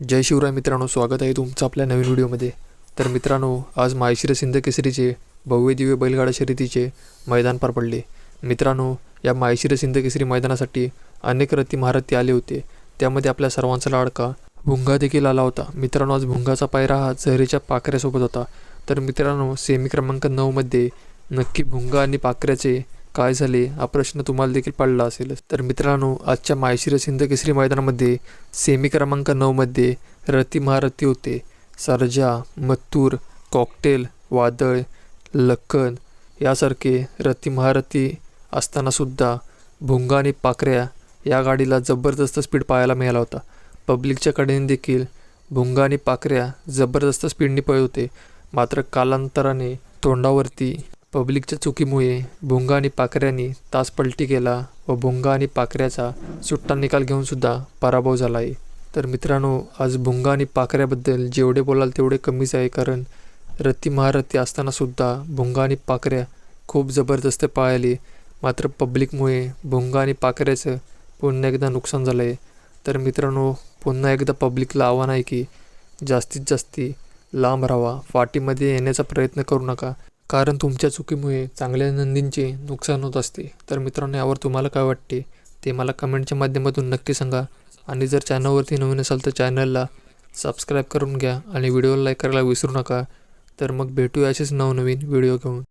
जय शिवराय मित्रांनो स्वागत आहे तुमचं आपल्या नवीन व्हिडिओमध्ये. तर मित्रांनो आज माहेशिर सिंध केसरीचे भव्य दिव्य बैलगाडा शर्यतीचे मैदान पार पडले. मित्रांनो या माहेशिर सिंध केसरी मैदानासाठी अनेक रथी महारथी आले होते. त्यामध्ये आपल्या सर्वांचा लाडका भुंगा देखील आला होता. मित्रांनो आज भुंगाचा पायरा हा झहरीच्या पाखऱ्यासोबत होता. तर मित्रांनो सेमी क्रमांक नऊमध्ये नक्की भुंगा आणि पाखऱ्याचे काय झाले? हा प्रश्न तुम्हाला देखील पडला असेल. तर मित्रांनो आजच्या माहेशिर सिंध केसरी मैदानामध्ये सेमी क्रमांक नऊमध्ये रती महारथी होते. सरजा मत्तूर कॉकटेल वादळ लक्कन यासारखे रती महारथी असतानासुद्धा भुंगा आणि पाकऱ्या या गाडीला जबरदस्त स्पीड पाहायला मिळाला होता. पब्लिकच्या कडेने देखील भुंगा आणि पाकऱ्या जबरदस्त स्पीडने पळत होते. मात्र कालांतराने तोंडावरती पब्लिकच्या चुकीमुळे भुंगा आणि पाखऱ्यांनी तास पलटी केला व भुंगा आणि पाखऱ्याचा सुट्टा निकाल घेऊनसुद्धा पराभव झाला आहे तर मित्रांनो आज भुंगा आणि पाखऱ्याबद्दल जेवढे बोलाल तेवढे कमीच आहे कारण रत्ती महारथी असतानासुद्धा भुंगा आणि पाखऱ्या खूप जबरदस्त पाळले मात्र पब्लिकमुळे भोंगा आणि पाखऱ्याचं पुन्हा एकदा नुकसान झालं आहे तर मित्रांनो पुन्हा एकदा पब्लिकला आव्हान आहे की जास्तीत जास्ती लांब राहावा. फाटीमध्ये येण्याचा प्रयत्न करू नका. कारण तुमच्या चुकीमुळे चांगल्या नंदींचे नुकसान होत असते. तर मित्रांनो यावर तुम्हाला काय वाटते? ते मला कमेंटच्या माध्यमातून नक्की सांगा. आणि जर चॅनलवरती नवीन असाल तर चॅनलला सबस्क्राईब करून घ्या आणि व्हिडिओला लाईक करायला विसरू नका. तर मग भेटूया असेच नवनवीन व्हिडिओ घेऊन.